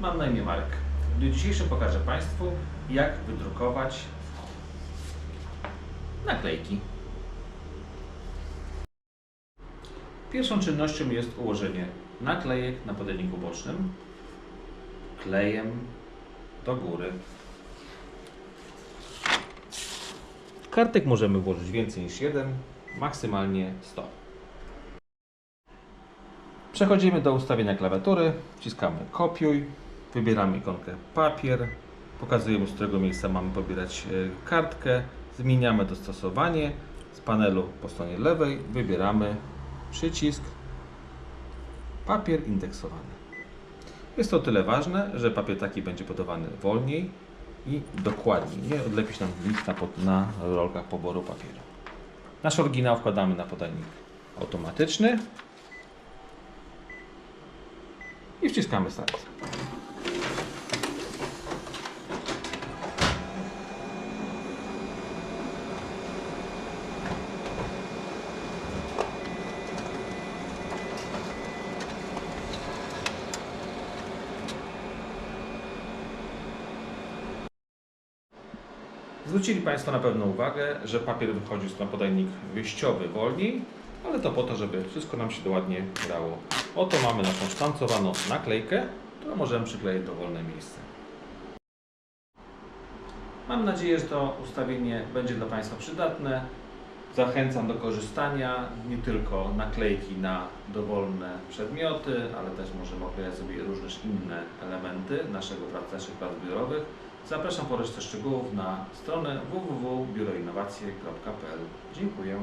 Mam na imię Marek. W dniu dzisiejszym pokażę Państwu, jak wydrukować naklejki. Pierwszą czynnością jest ułożenie naklejek na podajniku bocznym klejem do góry. Kartek możemy włożyć więcej niż jeden, maksymalnie 100. Przechodzimy do ustawienia klawiatury, wciskamy kopiuj, wybieramy ikonkę papier, pokazujemy z którego miejsca mamy pobierać e, kartkę, zmieniamy dostosowanie, z panelu po stronie lewej wybieramy przycisk papier indeksowany. Jest to tyle ważne, że papier taki będzie podawany wolniej i dokładniej, nie odlepi się nam nic na, na rolkach poboru papieru. Nasz oryginał wkładamy na podajnik automatyczny i wciskamy start. Zwrócili Państwo na pewno uwagę, że papier wychodził na podajnik wyjściowy wolniej, ale to po to, żeby wszystko nam się ładnie grało. Oto mamy naszą sztancowaną naklejkę, którą możemy przykleić do wolne miejsce. Mam nadzieję, że to ustawienie będzie dla Państwa przydatne. Zachęcam do korzystania nie tylko naklejki na dowolne przedmioty, ale też możemy oklejać sobie również inne elementy naszego prac, naszych prac biurowych. Zapraszam po resztę szczegółów na stronę www.biuroinnowacje.pl. Dziękuję.